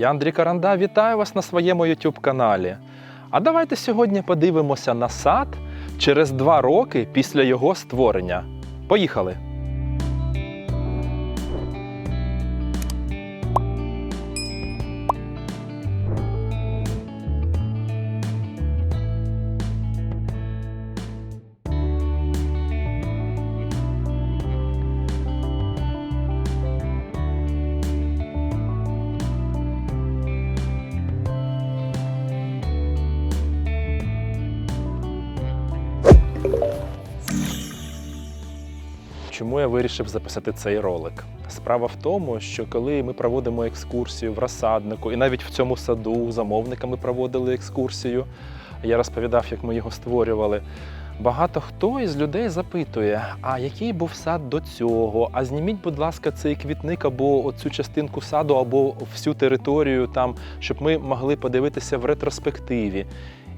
Я Андрій Каранда, вітаю вас на своєму YouTube каналі. А давайте сьогодні подивимося на сад через два роки після його створення. Поїхали! Вирішив записати цей ролик? Справа в тому, що коли ми проводимо екскурсію в розсаднику, і навіть в цьому саду замовниками проводили екскурсію, я розповідав, як ми його створювали. Багато хто із людей запитує, а який був сад до цього? А зніміть, будь ласка, цей квітник або оцю частинку саду, або всю територію там, щоб ми могли подивитися в ретроспективі.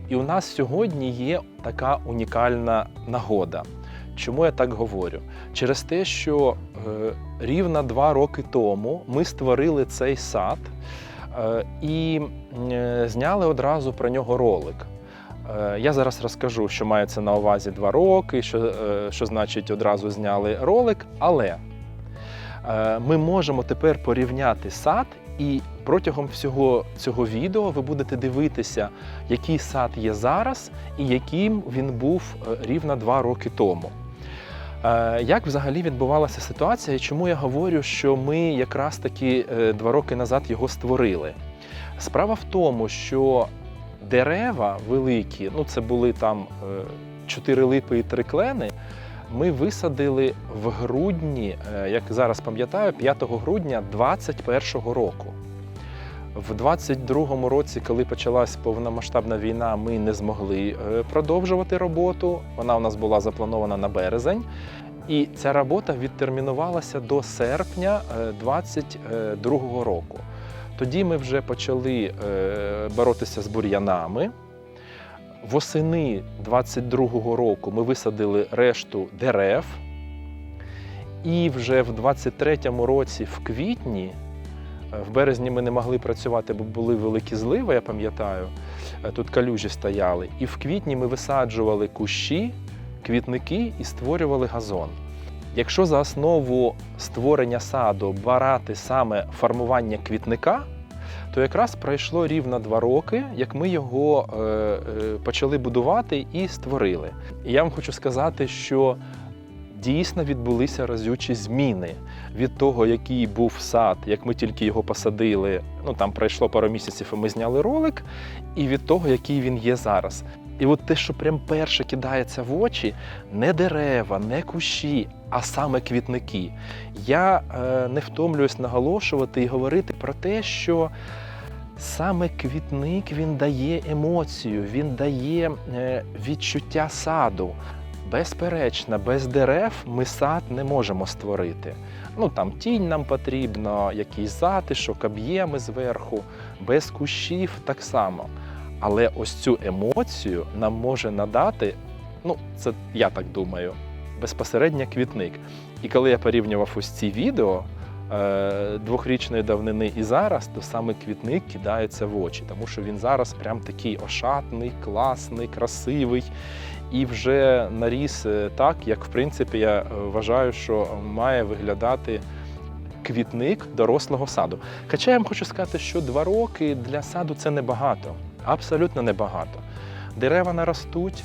І у нас сьогодні є така унікальна нагода. Чому я так говорю? Через те, що е, рівно два роки тому ми створили цей сад е, і е, зняли одразу про нього ролик. Я зараз розкажу, що мається на увазі два роки, що, що значить одразу зняли ролик, але ми можемо тепер порівняти сад, і протягом всього цього відео ви будете дивитися, який сад є зараз і яким він був е, рівно два роки тому. Е, Як взагалі відбувалася ситуація, і чому я говорю, що ми якраз таки е, два роки назад його створили? Справа в тому, що дерева великі, ну це були там чотири липи і три клени. Ми висадили в грудні, е, як зараз пам'ятаю, 5 грудня 2021 року. В 22-му році, коли почалась повномасштабна війна, ми не змогли е, продовжувати роботу. Вона у нас була запланована на березень. І ця робота відтермінувалася до серпня 22-го року. Тоді ми вже почали е, боротися з бур'янами. Восени 22-го року ми висадили решту дерев. І вже в 23-му році, в квітні, е, в березні ми не могли працювати, бо були великі зливи, я пам'ятаю. Е, Тут калюжі стояли. І в квітні ми висаджували кущі, квітники і створювали газон. Якщо за основу створення саду брати саме формування квітника, то якраз пройшло рівно два роки, як ми його е, е, почали будувати і створили. І я вам хочу сказати, що дійсно відбулися разючі зміни від того, який був сад, як ми тільки його посадили. Ну там пройшло пару місяців, і ми зняли ролик, і від того, який він є зараз. І от те, що прям перше кидається в очі, не дерева, не кущі, а саме квітники. Я е, не втомлююсь наголошувати і говорити про те, що саме квітник він дає емоцію, він дає е, відчуття саду. Безперечно, без дерев ми сад не можемо створити. Ну там тінь нам потрібно, якийсь затишок, об'єми зверху, без кущів так само. Але ось цю емоцію нам може надати, ну, це я так думаю, безпосередньо квітник. І коли я порівнював ось ці відео е, двохрічної давнини і зараз, то саме квітник кидається в очі, тому що він зараз прям такий ошатний, класний, красивий. І вже наріс е, так, як в принципі я е, вважаю, що має виглядати квітник дорослого саду. Хоча я вам хочу сказати, що два роки для саду це небагато, абсолютно небагато. Дерева наростуть,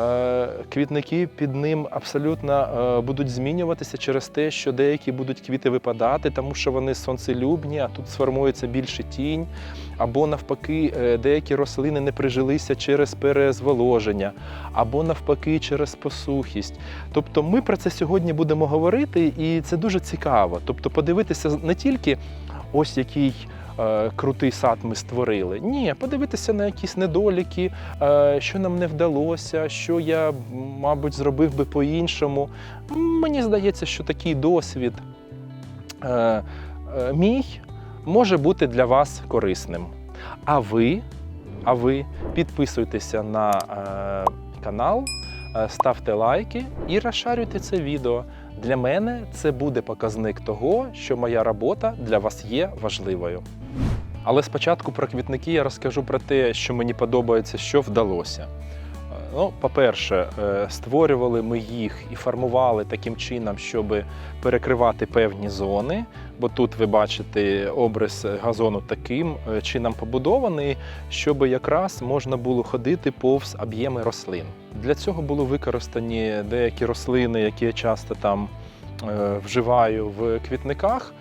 е, квітники під ним абсолютно е, будуть змінюватися через те, що деякі будуть квіти випадати, тому що вони сонцелюбні, а тут сформується більше тінь. Або навпаки, е, деякі рослини не прижилися через перезволоження, або навпаки, через посухість. Тобто ми про це сьогодні будемо говорити, і це дуже цікаво. Тобто, подивитися не тільки ось який крутий сад ми створили. Ні, подивитися на якісь недоліки, е, що нам не вдалося, що я, мабуть, зробив би по-іншому. Мені здається, що такий досвід е, е, мій може бути для вас корисним. А ви, а ви підписуйтеся на е, канал, е, ставте лайки і розшарюйте це відео. Для мене це буде показник того, що моя робота для вас є важливою. Але спочатку про квітники я розкажу про те, що мені подобається, що вдалося. Ну, по-перше, е, створювали ми їх і формували таким чином, щоб перекривати певні зони. Бо тут ви бачите обрис газону таким е, чином побудований, щоб якраз можна було ходити повз об'єми рослин. Для цього були використані деякі рослини, які я часто там е, вживаю в квітниках,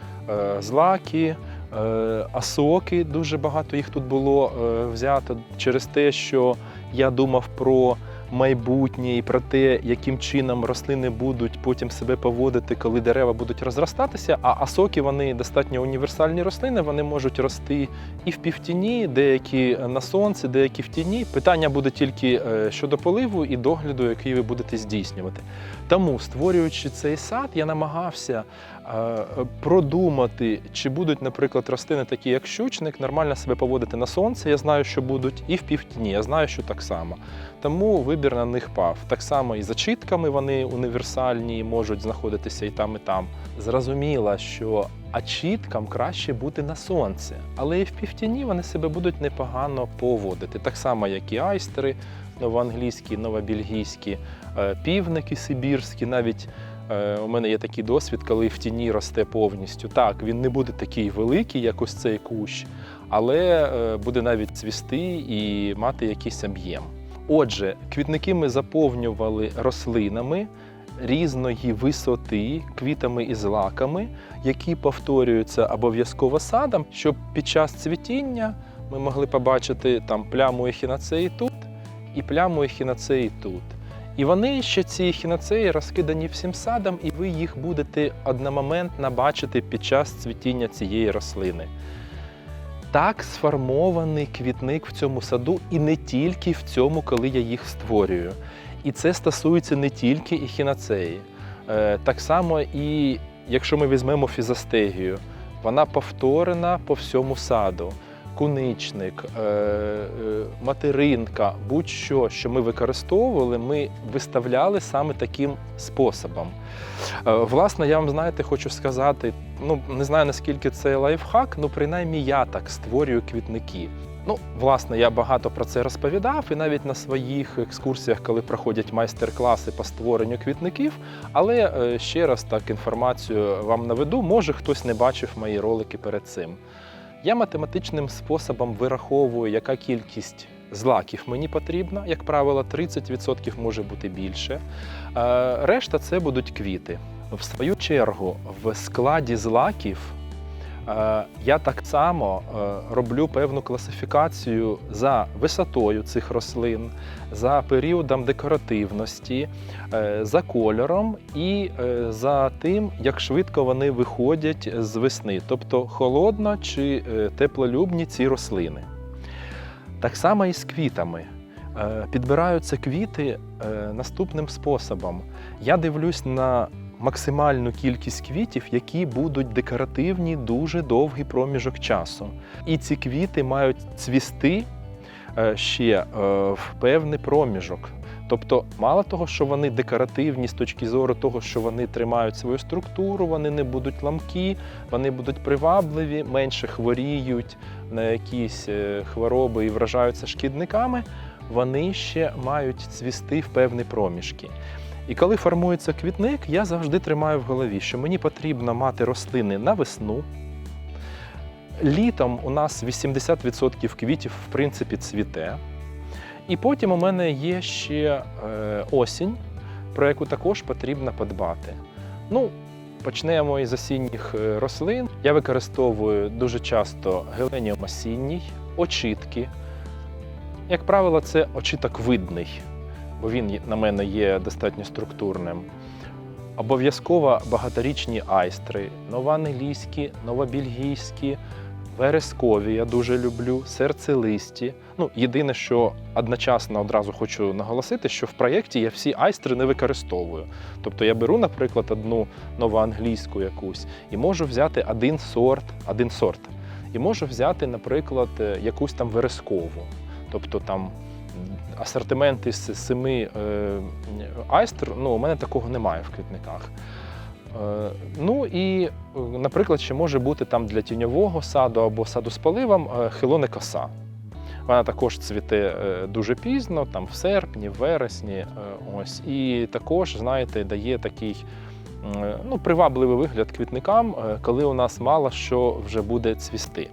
злаки. Е, Асоки дуже багато їх тут було е, взято через те, що я думав про майбутнє і про те, яким чином рослини будуть потім себе поводити, коли дерева будуть розростатися. А асоки вони достатньо універсальні рослини, вони можуть рости і в півтіні, деякі на сонці, деякі в тіні. Питання буде тільки е, щодо поливу і догляду, який ви будете здійснювати. Тому, створюючи цей сад, я намагався продумати, чи будуть, наприклад, рослини такі, як щучник, нормально себе поводити на сонці. Я знаю, що будуть, і в півтіні. Я знаю, що так само. Тому вибір на них пав. Так само і за чітками вони універсальні, можуть знаходитися і там, і там. Зрозуміло, що ачіткам краще бути на сонці, але і в півтіні вони себе будуть непогано поводити. Так само, як і айстери, новоанглійські, новобельгійські, е, півники сибірські, навіть. Е, У мене є такий досвід, коли в тіні росте повністю. Так, він не буде такий великий, як ось цей кущ, але е, буде навіть цвісти і мати якийсь об'єм. Отже, квітники ми заповнювали рослинами різної висоти, квітами і злаками, які повторюються обов'язково садом, щоб під час цвітіння ми могли побачити там пляму ехінацеї тут і пляму ехінацеї тут. І вони ще ці ехінацеї розкидані всім садом, і ви їх будете одномоментно бачити під час цвітіння цієї рослини. Так сформований квітник в цьому саду, і не тільки в цьому, коли я їх створюю. І це стосується не тільки ехінацеї. Е, Так само і якщо ми візьмемо фізостегію, вона повторена по всьому саду. Куничник, е, е, материнка, будь-що, що ми використовували, ми виставляли саме таким способом. Е, Власне, я вам знаєте, хочу сказати, ну не знаю наскільки це лайфхак, ну принаймні я так створюю квітники. Ну, власне, я багато про це розповідав, і навіть на своїх екскурсіях, коли проходять майстер-класи по створенню квітників. Але ще раз так інформацію вам наведу, може хтось не бачив мої ролики перед цим. Я математичним способом вираховую, яка кількість злаків мені потрібна. Як правило, 30% може бути більше. Е, Решта це будуть квіти. В свою чергу, в складі злаків я так само е, роблю певну класифікацію за висотою цих рослин, за періодом декоративності, е, за кольором і е, за тим, як швидко вони виходять з весни, тобто холодно чи е, теплолюбні ці рослини. Так само і з квітами. Е, Підбираються квіти е, наступним способом. Я дивлюсь на максимальну кількість квітів, які будуть декоративні дуже довгий проміжок часу. І ці квіти мають цвісти е, ще е, в певний проміжок. Тобто, мало того, що вони декоративні з точки зору того, що вони тримають свою структуру, вони не будуть ламкі, вони будуть привабливі, менше хворіють на якісь е, хвороби і вражаються шкідниками, вони ще мають цвісти в певні проміжки. І коли формується квітник, я завжди тримаю в голові, що мені потрібно мати рослини на весну. Літом у нас 80% квітів, в принципі, цвіте. І потім у мене є ще е, осінь, про яку також потрібно подбати. Ну, почнемо із осінніх е, рослин. Я використовую дуже часто геленіум осінній, очітки. Як правило, це очіток видний, бо він на мене є достатньо структурним. Обов'язково багаторічні айстри, новоанглійські, новобельгійські, верескові я дуже люблю, серцелисті. Ну, єдине, що одночасно одразу хочу наголосити, що в проєкті я всі айстри не використовую. Тобто я беру, наприклад, одну новоанглійську якусь і можу взяти один сорт, один сорт. І можу взяти, наприклад, е, якусь там верескову. Тобто там асортимент із семи е, айстр, ну, у мене такого немає в квітниках. Е, Ну і, е, наприклад, ще може бути там для тіньового саду або саду з поливом е, хилони коса. Вона також цвіте дуже пізно, там в серпні, в вересні. Ось. І також, знаєте, дає такий ну, привабливий вигляд квітникам, коли у нас мало що вже буде цвісти.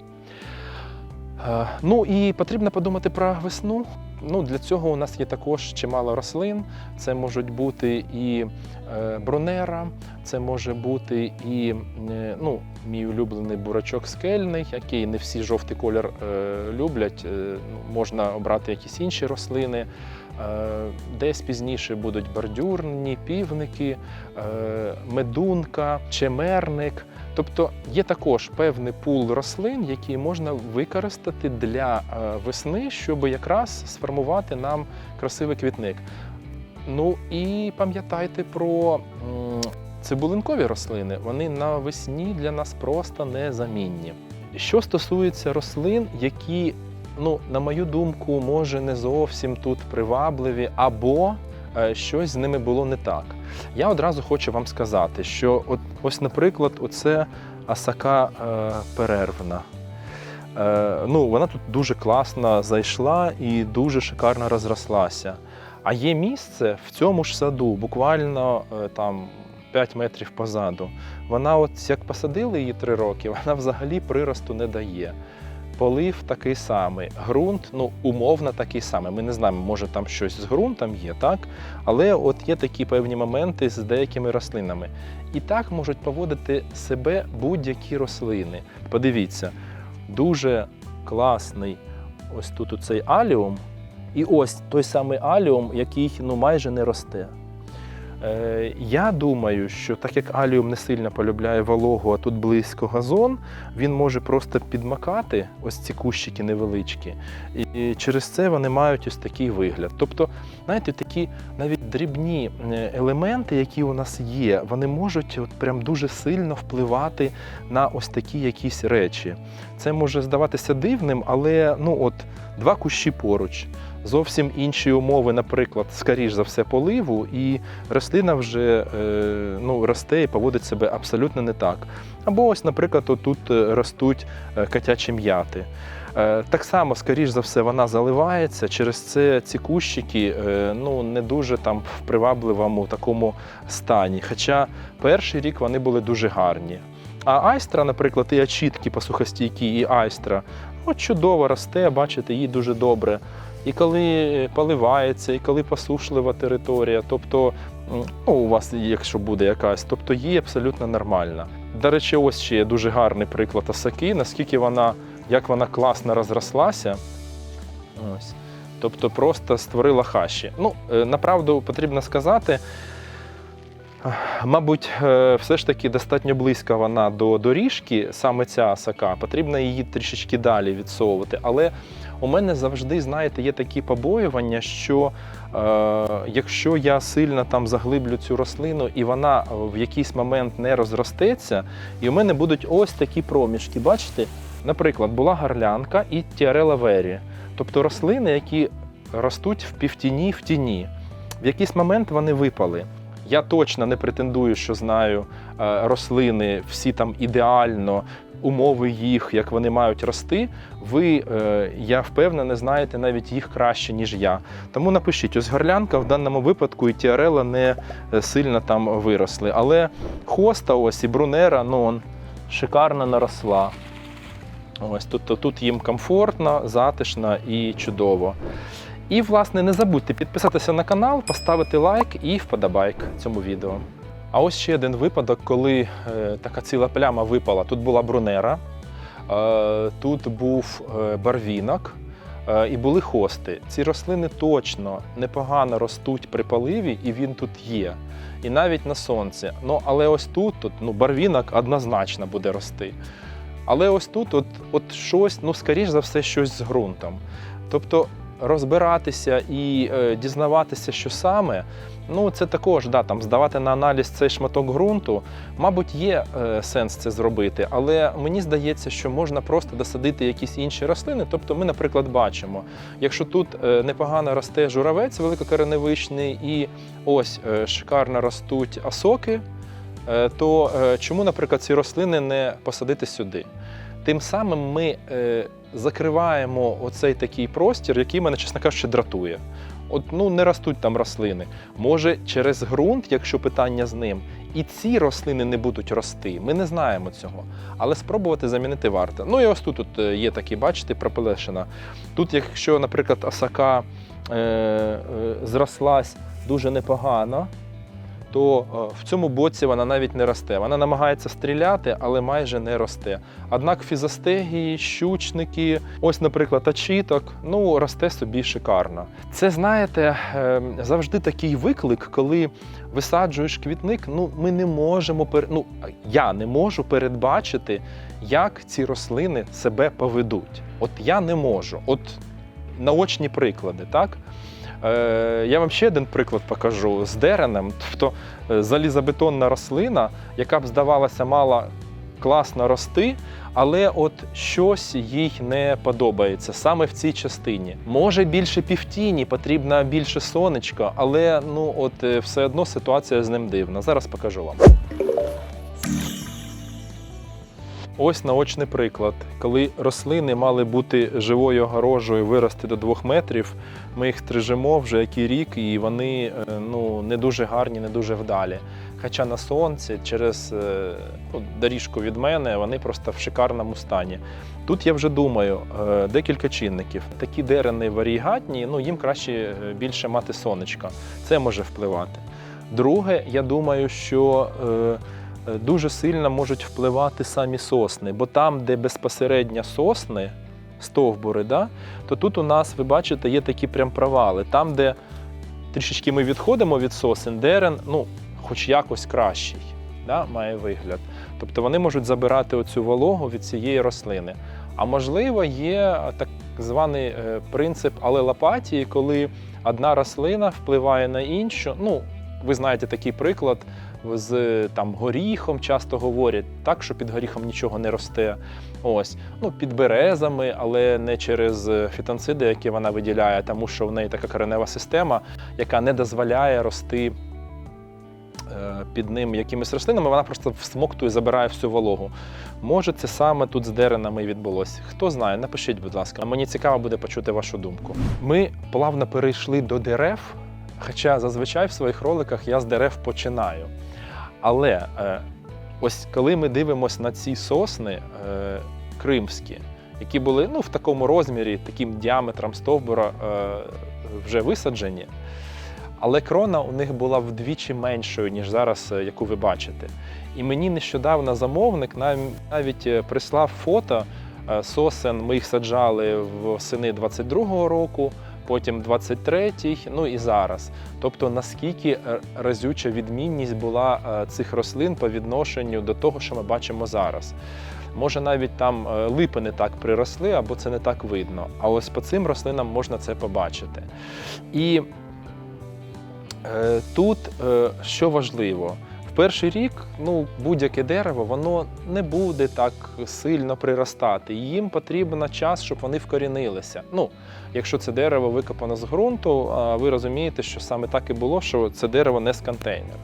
Ну і потрібно подумати про весну. Ну, для цього у нас є також чимало рослин. Це можуть бути і е, бронера, це може бути і е, ну, мій улюблений бурачок скельний, який не всі жовтий колір е, люблять. Ну, можна обрати якісь інші рослини. Десь пізніше будуть бордюрні, півники, медунка, чемерник. Тобто є також певний пул рослин, які можна використати для е, весни, щоб якраз сформувати нам красивий квітник. Ну і пам'ятайте про цибулинкові рослини. Вони навесні для нас просто незамінні. Що стосується рослин, які, ну, на мою думку, може не зовсім тут привабливі, або щось з ними було не так. Я одразу хочу вам сказати, що от, ось, наприклад, оце асака е, перервна. Е, ну, вона тут дуже класно зайшла і дуже шикарно розрослася. А є місце в цьому ж саду, буквально е, там 5 метрів позаду. Вона, от як посадили її 3 роки, вона взагалі приросту не дає. Полив такий самий, ґрунт, ну умовно такий самий. Ми не знаємо, може там щось з ґрунтом є, так? Але от є такі певні моменти з деякими рослинами. І так можуть поводити себе будь-які рослини. Подивіться, дуже класний ось тут цей аліум, і ось той самий аліум, який ну, майже не росте. Е, я думаю, що так як аліум не сильно полюбляє вологу, а тут близько газон, він може просто підмакати ось ці кущики невеличкі. І через це вони мають ось такий вигляд. Тобто, знаєте, такі навіть дрібні е, елементи, які у нас є, вони можуть от прям дуже сильно впливати на ось такі якісь речі. Це може здаватися дивним, але ну от два кущі поруч. Зовсім інші умови, наприклад, скоріш за все, поливу, і рослина вже е, ну, росте і поводить себе абсолютно не так. Або ось, наприклад, тут ростуть е, котячі м'яти. Е, Так само, скоріш за все, вона заливається. Через це ці кущики е, ну, не дуже там в привабливому такому стані. Хоча перший рік вони були дуже гарні. А айстра, наприклад, і очітки посухостійкі, і айстра, от чудово росте, бачите, їй дуже добре. І коли поливається, і коли посушлива територія, тобто ну, у вас, якщо буде якась, тобто її абсолютно нормальна. До речі, ось ще є дуже гарний приклад осаки, наскільки вона, як вона класно розрослася. Ось. Тобто просто створила хащі. Ну, е, направду потрібно сказати, Мабуть, е, все ж таки достатньо близька вона до доріжки, саме ця асака. Потрібно її трішечки далі відсовувати. Але у мене завжди, знаєте, є такі побоювання, що е, якщо я сильно там заглиблю цю рослину і вона в якийсь момент не розростеться, і у мене будуть ось такі проміжки. Бачите? Наприклад, була гарлянка і тіарела вері, тобто рослини, які ростуть в півтіні в тіні. В якийсь момент вони випали. Я точно не претендую, що знаю е, рослини всі там ідеально, умови їх, як вони мають рости. Ви, е, я впевнений, знаєте навіть їх краще, ніж я. Тому напишіть, ось горлянка в даному випадку і тіарела не е, сильно там виросли. Але хоста ось і брунера, ну, шикарно наросла. Ось тут, тут їм комфортно, затишно і чудово. І, власне, не забудьте підписатися на канал, поставити лайк і вподобайк цьому відео. А ось ще один випадок, коли е, така ціла пляма випала. Тут була брунера, е, тут був е, барвінок і були хости. Ці рослини точно непогано ростуть при поливі, і він тут є. І навіть на сонці. Ну, але ось тут, тут ну, барвінок однозначно буде рости. Але ось тут, от, от щось, ну, скоріш за все, щось з ґрунтом. Тобто розбиратися і е, дізнаватися, що саме, ну це також да, там, здавати на аналіз цей шматок ґрунту. Мабуть, є е, сенс це зробити, але мені здається, що можна просто досадити якісь інші рослини. Тобто, ми, наприклад, бачимо, якщо тут е, непогано росте журавець великокореневичний, і ось шикарно ростуть осоки. е, то чому, наприклад, ці рослини не посадити сюди? Тим самим ми е, закриваємо оцей такий простір, який мене, чесно кажучи, дратує. От ну не ростуть там рослини. Може, через ґрунт, якщо питання з ним, і ці рослини не будуть рости. Ми не знаємо цього. Але спробувати замінити варто. Ну і ось тут, тут е, є такі, бачите, пропелешина. Тут, якщо, наприклад, осака е, е, зрослась дуже непогано, то е, в цьому боці вона навіть не росте. Вона намагається стріляти, але майже не росте. Однак фізостегії, щучники, ось, наприклад, ачіток, ну росте собі шикарно. Це знаєте, е, завжди такий виклик, коли висаджуєш квітник. Ну ми не можемо пер... ну, я не можу передбачити, як ці рослини себе поведуть. От я не можу. От наочні приклади, так? Е, Я вам ще один приклад покажу з деренем. Тобто е, залізобетонна рослина, яка б здавалося мала класно рости, але от щось їй не подобається саме в цій частині. Може більше півтіні, потрібно більше сонечка, але ну от е, все одно ситуація з ним дивна. Зараз покажу вам. Ось наочний приклад. Коли рослини мали бути живою огорожею, вирости до двох метрів, ми їх стрижемо вже який рік, і вони е, ну, не дуже гарні, не дуже вдалі. Хоча на сонці, через е, ну, доріжку від мене, вони просто в шикарному стані. Тут я вже думаю, е, декілька чинників. Такі дерени варігатні, ну їм краще більше мати сонечка. Це може впливати. Друге, я думаю, що дуже сильно можуть впливати самі сосни, бо там, де безпосередньо сосни, стовбури, да, то тут у нас, ви бачите, є такі прям провали. Там, де трішечки ми відходимо від сосен, дерен, ну, хоч якось кращий, да, має вигляд. Тобто вони можуть забирати оцю вологу від цієї рослини. А можливо, є так званий е, принцип алелопатії, коли одна рослина впливає на іншу. Ну, ви знаєте такий приклад з там горіхом часто говорять, так що під горіхом нічого не росте. Ось, ну під березами, але не через фітонциди, які вона виділяє, тому що в неї така коренева система, яка не дозволяє рости е, під ним якимись рослинами, вона просто всмоктує, забирає всю вологу. Може, це саме тут з деренами відбулося. Хто знає, напишіть, будь ласка. Мені цікаво буде почути вашу думку. Ми плавно перейшли до дерев, хоча зазвичай в своїх роликах я з дерев починаю. Але е, ось коли ми дивимося на ці сосни е, кримські, які були ну, в такому розмірі, таким діаметром стовбура е, вже висаджені, але крона у них була вдвічі меншою, ніж зараз, яку ви бачите. І мені нещодавно замовник навіть прислав фото сосен. Ми їх саджали восени 22-го року, потім 23-й, ну і зараз. Тобто наскільки е, разюча відмінність була е, цих рослин по відношенню до того, що ми бачимо зараз. Може, навіть там е, липи не так приросли, або це не так видно. А ось по цим рослинам можна це побачити. І тут що важливо, перший рік ну, будь-яке дерево воно не буде так сильно приростати. Їм потрібен час, щоб вони вкорінилися. Ну, якщо це дерево викопано з ґрунту, ви розумієте, що саме так і було, що це дерево не з контейнера.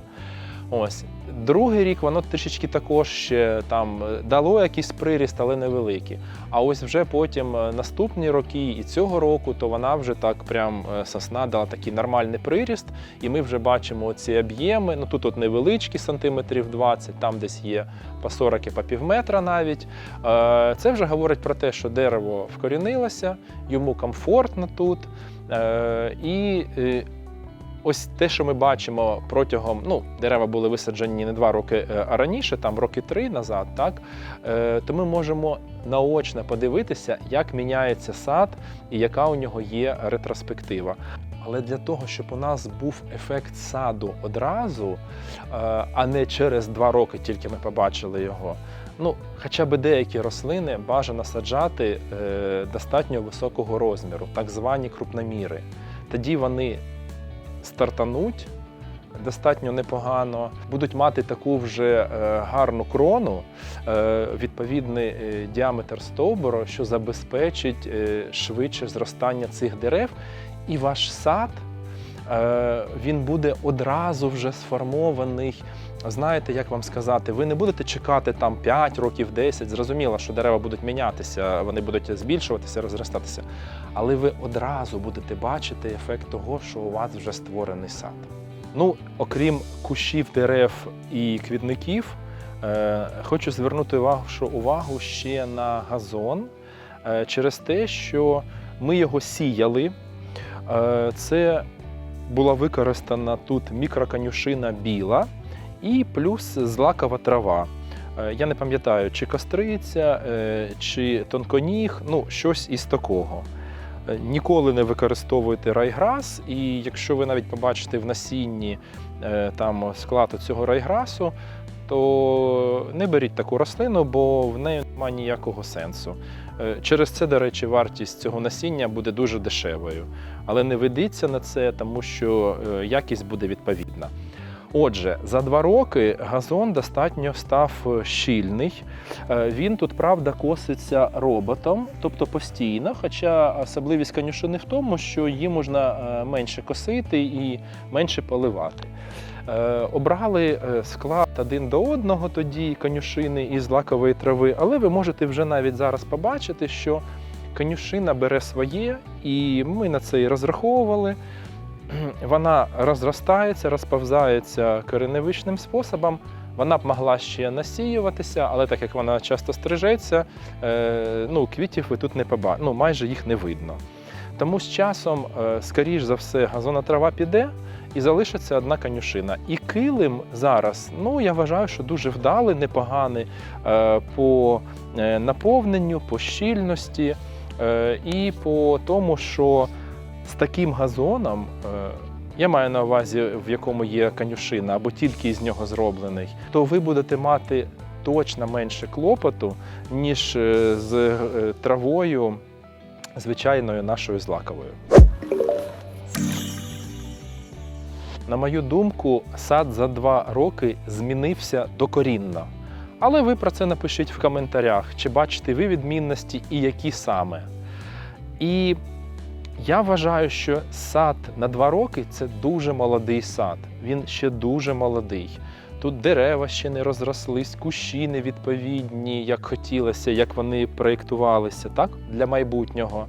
Ось. Другий рік воно трішечки також ще там е, дало якийсь приріст, але невеликий. А ось вже потім е, наступні роки і цього року, то вона вже так прям е, сосна дала такий нормальний приріст, і ми вже бачимо ці об'єми. Ну тут от невеличкі сантиметрів 20, там десь є по 40 і по півметра навіть. Е, Це вже говорить про те, що дерево вкорінилося, йому комфортно тут. І ось те, що ми бачимо протягом, ну, дерева були висаджені не два роки, е, а раніше, там роки три назад, так, е, то ми можемо наочно подивитися, як міняється сад і яка у нього є ретроспектива. Але для того, щоб у нас був ефект саду одразу, е, а не через два роки тільки ми побачили його. Ну, хоча б деякі рослини бажано саджати достатньо високого розміру, так звані крупноміри. Тоді вони стартануть достатньо непогано, будуть мати таку вже е, гарну крону, е, відповідний е, діаметр стовбуру, що забезпечить швидше зростання цих дерев, і ваш сад. Він буде одразу вже сформований знаєте, як вам сказати, ви не будете чекати там 5 років, 10. Зрозуміло, що дерева будуть мінятися, вони будуть збільшуватися, розростатися. Але ви одразу будете бачити ефект того, що у вас вже створений сад. Ну, окрім кущів, дерев і квітників, е, хочу звернути що увагу ще на газон е, через те, що ми його сіяли. Е, це була використана тут мікроконюшина біла і плюс злакова трава. Е, Я не пам'ятаю, чи костриця, е, чи тонконіг, ну щось із такого. Е, Ніколи не використовуйте райграс, і якщо ви навіть побачите в насінні там склад цього райграсу, то не беріть таку рослину, бо в неї немає ніякого сенсу. Через це, до речі, вартість цього насіння буде дуже дешевою. Але не ведіться на це, тому що якість буде відповідна. Отже, за два роки газон достатньо став е, щільний. Е, Він тут, правда, коситься роботом, тобто постійно. Хоча особливість конюшини в тому, що її можна е, менше косити і менше поливати. Обрали склад один до одного тоді конюшини із лакової трави, але ви можете вже навіть зараз побачити, що конюшина бере своє, і ми на це і розраховували. Вона розростається, розповзається кореневичним способом. Вона б могла ще насіюватися, але так як вона часто стрижеться, е, ну, квітів ви тут не побачите, ну, майже їх не видно. Тому з часом, е, скоріш за все, газонна трава піде і залишиться одна конюшина. І килим зараз, ну я вважаю, що дуже вдалий, непоганий е, по наповненню, по щільності і по тому, що з таким газоном. е, Я маю на увазі, в якому є конюшина, або тільки із нього зроблений, то ви будете мати точно менше клопоту, ніж е, з е, травою звичайною нашою злаковою. На мою думку, сад за два роки змінився докорінно. Але ви про це напишіть в коментарях, чи бачите ви відмінності і які саме. І я вважаю, що сад на два роки це дуже молодий сад. Він ще дуже молодий. Тут дерева ще не розрослись, кущі не відповідні, як хотілося, як вони проєктувалися, так, для майбутнього.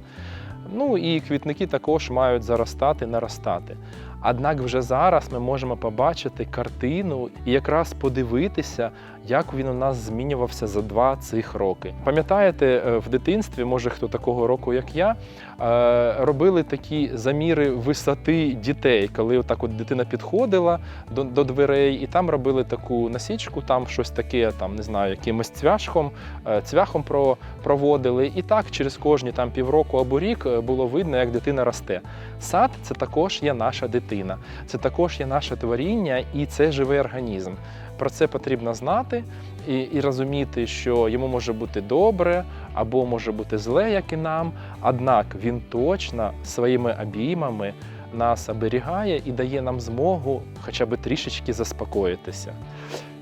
Ну і квітники також мають заростати, наростати. Однак вже зараз ми можемо побачити картину і якраз подивитися, як він у нас змінювався за два цих роки. Пам'ятаєте, е, в дитинстві, може хто такого року, як я, е, робили такі заміри висоти дітей, коли отак от дитина підходила до, до дверей, і там робили таку насічку, там щось таке, там не знаю, якимось цвяшком, е, цвяхом про, проводили. І так через кожні там півроку або рік було видно, як дитина росте. Сад це також є наша дитина, це також є наше творіння, і це живий організм. Про це потрібно знати і, і розуміти, що йому може бути добре або може бути зле, як і нам. Однак він точно своїми обіймами нас оберігає і дає нам змогу хоча б трішечки заспокоїтися.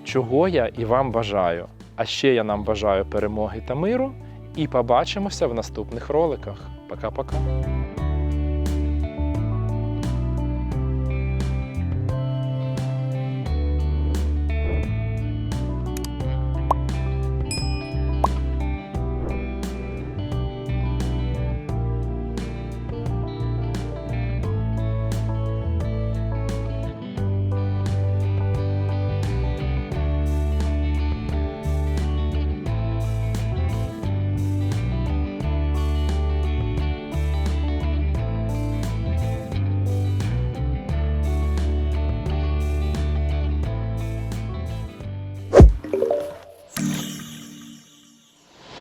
Чого я і вам бажаю. А ще я нам бажаю перемоги та миру. І побачимося в наступних роликах. Пока-пока.